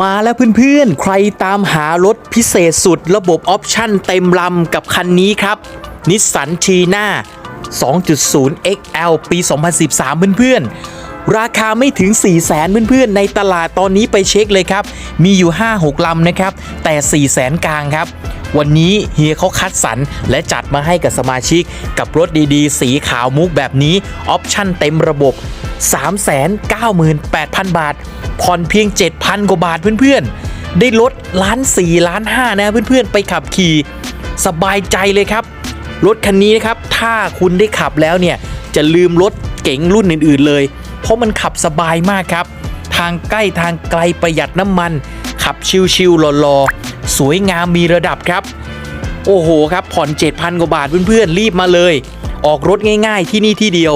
มาแล้วเพื่อนๆ ใครตามหารถพิเศษสุดระบบออปชั่นเต็มลำกับคันนี้ครับนิสสันชีน่า2.0 XL ปี 2013 เพื่อนๆ ราคาไม่ถึง 4 0 0แสนเพื่อนๆ ในตลาดตอนนี้ไปเช็คเลยครับ มีอยู่ 5-6 ลำนะครับ แต่ 4 0 0แสนกลางครับ วันนี้เฮียเขาคัดสรรและจัดมาให้กับสมาชิก กับรถดีๆ สีขาวมุกแบบนี้ ออปชั่นเต็มระบบ 398,000 บาท ผ่อนเพียง 7,000 กว่าบาทเพื่อนๆ ได้ลดล้าน4ล้าน5นะเพื่อนๆ ไปขับขี่สบายใจเลยครับ รถคันนี้นะครับ ถ้าคุณได้ขับแล้วเนี่ย จะลืมรถเก๋งรุ่นอื่น ๆ เลย เพราะมันขับสบายมากครับ ทางใกล้ทางไกลประหยัดน้ำมัน ขับชิวๆหล่อๆ สวยงามมีระดับครับ โอ้โหครับผ่อน 7,000 กว่าบาทเพื่อนๆ รีบมาเลย ออกรถง่าย ๆ ที่นี่ที่เดียว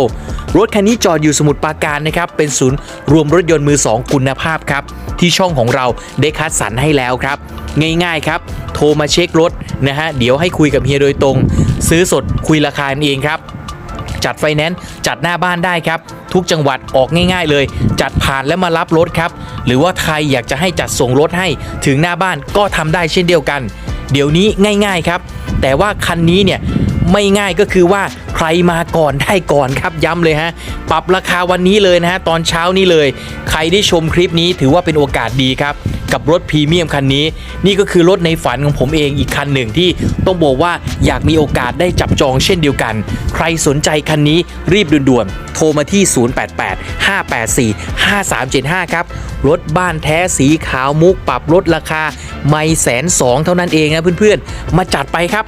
รถคันนี้จอดอยู่สมุทรปราการนะครับ เป็นศูนย์รวมรถยนต์มือ 2 คุณภาพครับ ที่ช่องของเราได้คัดสรรให้แล้วครับ ง่ายๆครับ โทรมาเช็ครถนะฮะ เดี๋ยวให้คุยกับเฮียโดยตรง ซื้อสดคุยราคาเองครับ จัดไฟแนนซ์จัดหน้าบ้านได้ครับ ทุกจังหวัดออกง่าย ๆ เลย จัดผ่านแล้วมารับรถครับ หรือว่าใครอยากจะให้จัดส่งรถให้ถึงหน้าบ้านก็ทำได้เช่นเดียวกัน เดี๋ยวนี้ง่าย ๆครับ แต่ว่าคันนี้เนี่ย ไม่ง่ายก็คือว่าใครมาก่อนได้ก่อนครับย้ำเลยฮะปรับราคาวันนี้เลยนะฮะตอนเช้านี้เลย ใครได้ชมคลิปนี้ถือว่าเป็นโอกาสดีครับกับรถพรีเมียมคันนี้ นี่ก็คือรถในฝันของผมเองอีกคันหนึ่งที่ต้องบอกว่าอยากมีโอกาสได้จับจองเช่นเดียวกัน ใครสนใจคันนี้รีบด่วนๆ โทรมาที่ 088 584 5375 ครับ รถบ้านแท้สีขาวมุกปรับลดราคาไม่แสนสองเท่านั้นเองนะเพื่อนๆ มาจัดไปครับ